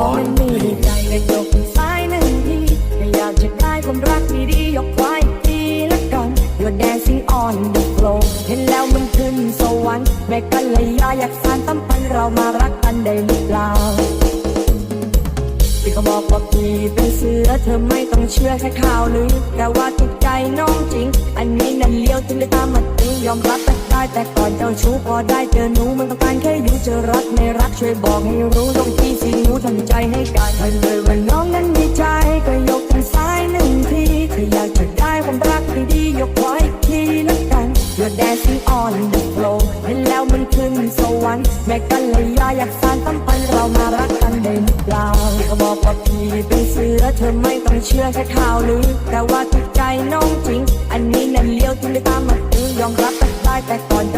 น้องนั้นมีใจก็ยกซ้ายหนึ่งทีก็อยากจะได้ความรักดีๆยกไว้ทีละกัน You're dancing on the floor เห็นแล้วมันขึ้นสวรรค์แม่กันเลยยาอยากสานตั้มพันเรามารักกันได้หรือเปล่าพี่ก็บอกว่าพี่เป็นเสือเธอไม่ต้องเชื่อแค่ข่าวลือแต่ว่าถูกใจน้องจริง อันนี้นั่นเลี้ยวถึงได้ตามมาตียอมรับาชู้พอได้เจอหนูมันต้องการแค่อยู่จะรักไม่รักช่วยบอกให้รู้ตรงที่สิหนูทำใจให้กันถ้เลยว่าน้องนั้นมีใจก็ยกทางซ้ายหนึ่งทีถ้าอยากจะได้ความรักที่ดียกไว้อีกทีละกัน You're dancing on the floor เห็นแล้วมันขึ้นสวรรค์แม่กันเลยยาอยากสานตั้มพันเรามารักกันได้หรือเปล่าก็บอกว่าพี่เป็นเสือเธอไม่ต้องเชื่อแค่ข่าวลือแต่ว่าถูกใจน้อง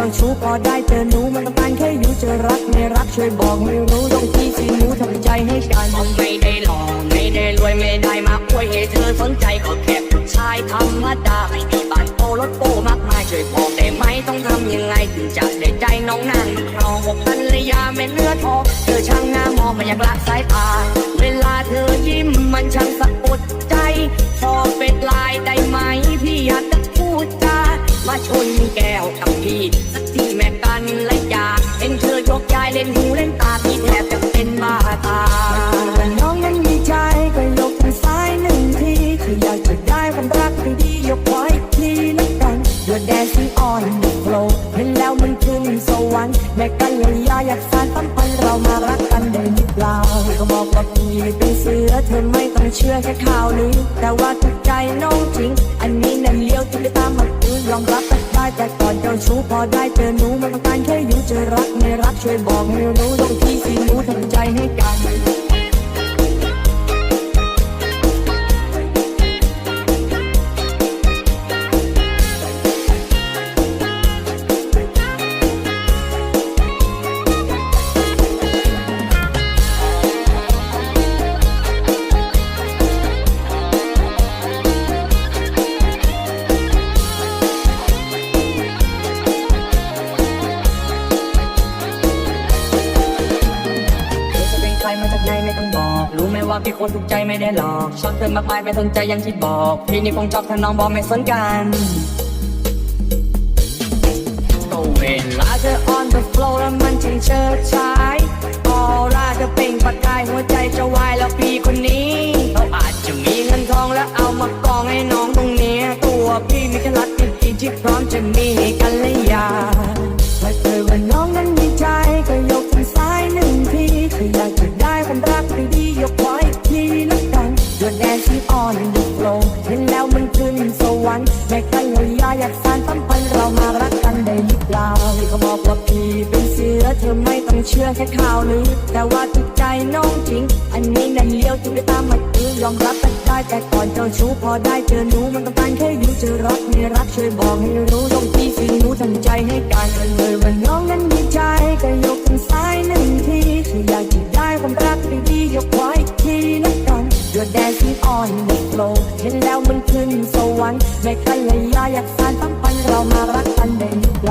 จ้าชู้พอได้เจอหนูมันต้องการแค่อยู่จะรักไม่รักช่วยบอกให้รู้ตรงที่สิหนูทำใจให้กันไม่ได้หล่อไม่ได้รวยไม่ได้มาอวยให้เธอสนใจก็แค่ผู้ชายธรรมดาไม่มีบ้านโตรถโตมากมายช่วยบอกได้ไหมต้องทำยังไงถึงจะได้ใจน้องนางครองบอกภรรยาไม่เลือดทองเธอช่างหน้ามองไม่อยากละสายตา เวลาเธอยิ้มมันช่างสะกดใจพอเป็นลา มาชนแก้วกับพี่สักทีแม่กันและอยากเห็นเธอยกย้ายเล่นหูเล่นตาพี่แทบจะเป็นบ้าตาแต่น้องนั้นมีใจก็ยกทางซ้ายหนึ่งทีถ้าอยากจะได้ความรักดียกไว้ทีละกัน You're dancing on the floor เห็นแล้วมันขึ้นสวรรค์แม่กันเลยยาอยากสานตั้มพันเรามารักกันได้หรือเปล่าก็บอกว่าพี่เป็นเสือเธอไม่ต้องเชื่อแค่ข่าวลือแต่ว่า พอได้เจอหนูมันต้องการแค่อยู่จะรักไม่รักช่วยบอกให้รู้ตรงที่สิหนูทำใจให้กัน มาจากไหนไม่ต้องบอก รู้ไหมว่าพี่คนถูกใจไม่ได้หลอกชอบเธอมากมายไม่สนใจยังที่บอก พี่นี่คงชอบถ้าน้องบอกไม่สนกัน เขาบอกว่าพี่เป็นเสือเธอไม่ต้องเชื่อแค่ข่าวลือแต่ว่าถูกใจน้องจริง อันนี้นั่นเลี้ยวจุดไปตามมาตื้อยอมรับแต่ได้แต่ก่อนเจ้าชู้พอได้เจอหนูมันต้องการแค่อยู่เจอรักในรักช่วยบอกให้รู้ตรงที่สิหนูทำใจให้การกันเลยว่าน้องนั้นมีใจก็ยกทั้งซ้ายหนึ่งทีถ้าอยากจะได้ความรักดีๆยกไว้ทีละกันยอดแดนที่อ่อนหมดโลเห็นแล้วมันขึ้นสวรรค์ไม่ใครเลยอยากสานตั้งปันเรามารักกันได้หรือเปล่า